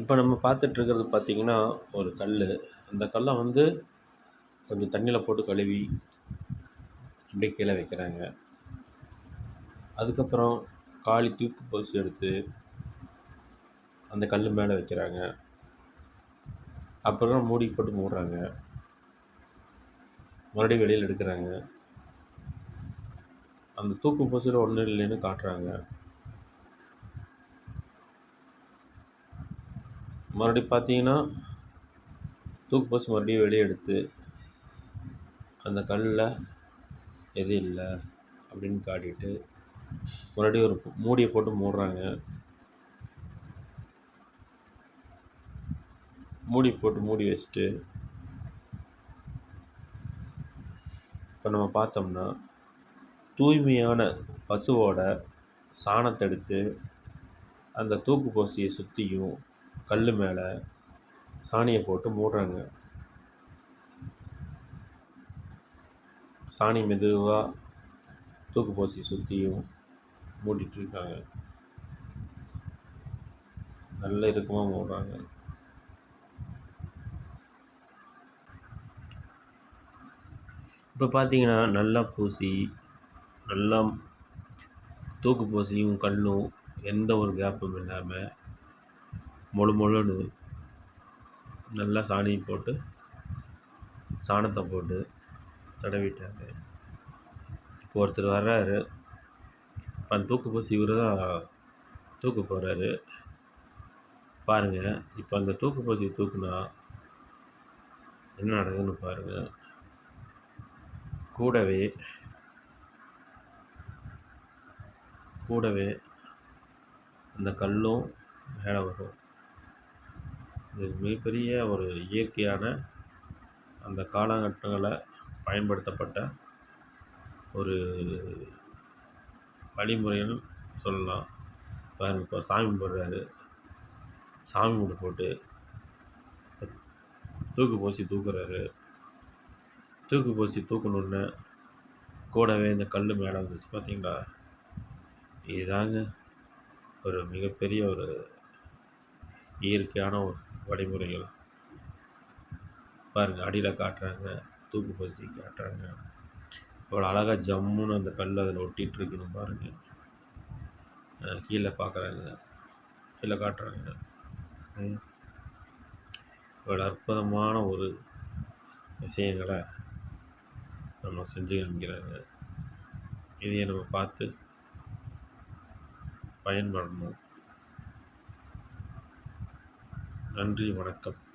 இப்போ நம்ம பார்த்துட்ருக்கிறது பார்த்தீங்கன்னா ஒரு கல். அந்த கல்லை வந்து கொஞ்சம் தண்ணியில் போட்டு கழுவி அப்படியே கீழே வைக்கிறாங்க. அதுக்கப்புறம் காலி தூக்கு போசி எடுத்து அந்த கல் மேலே வைக்கிறாங்க. அப்புறம் மூடி போட்டு மூடுறாங்க. மறுபடியும் வெளியில் எடுக்கிறாங்க. அந்த தூக்கு பசியில் ஒன்றும் இல்லைன்னு காட்டுறாங்க. மறுபடியும் பார்த்தீங்கன்னா தூக்கு போசி மறுபடியும் வெளியே எடுத்து அந்த கல்லில் எது இல்லை அப்படின்னு காட்டிட்டு மறுபடியும் ஒரு மூடியை போட்டு மூடுறாங்க. மூடி போட்டு மூடி வச்சுட்டு இப்போ நம்ம பார்த்தோம்னா தூய்மையான பசுவோட சாணத்தை எடுத்து அந்த தூக்கு போசியை சுற்றியும் கல் மேலே சாணியை போட்டு மூடுறாங்க. சாணி மெதுவாக தூக்கு போசி சுற்றியும் மூடிட்டுருக்காங்க நல்ல இறுக்கமாக மூடுறாங்க. இப்போ பார்த்தீங்கன்னா நல்லா பூசி நல்லா தூக்கு பூசியும் கல்லும் எந்த ஒரு கேப்பும் இல்லாமல் மொழு மொழுன்னு நல்லா சாணியும் போட்டு சாணத்தை போட்டு தடவிட்டாங்க. இப்போ ஒருத்தர் வர்றாரு. அந்த தூக்கு பூசி இவர் தான் தூக்க போகிறாரு பாருங்கள் இப்போ அந்த தூக்கு பூசி தூக்குனா என்ன நடக்குதுன்னு பாருங்கள் கூடவே கூடவே அந்த கல்லும் மேலே வரும். இது மிகப்பெரிய ஒரு இயற்கையான அந்த காலகட்டங்களில் பயன்படுத்தப்பட்ட ஒரு வழிமுறைன்னு சொல்லலாம். பாருங்க இப்போ சாமி கும்பிட்றாரு. சாமி கும்பிட்டு போட்டு தூக்கு போசி தூக்குறாரு. தூக்கு போசி தூக்கணுன்னு கூடவே இந்த கல் மேலே வந்துச்சு பார்த்தீங்களா இதுதாங்க ஒரு மிகப்பெரிய ஒரு இயற்கையான ஒரு வழிமுறைகள். பாருங்கள் அடியில் காட்டுறாங்க தூக்கு பசி காட்டுறாங்க. அவ்வளோ அழகாக ஜம்முன்னு அந்த கல் அதில் ஒட்டிகிட்டு இருக்கணும் பாருங்கள் கீழே பார்க்குறாங்க கீழே காட்டுறாங்க. இவ்வளோ அற்புதமான ஒரு விஷயங்களை நம்ம செஞ்சு காமிக்கிறாங்க இதையே நம்ம பார்த்து பயன்படணும். நன்றி வணக்கம்.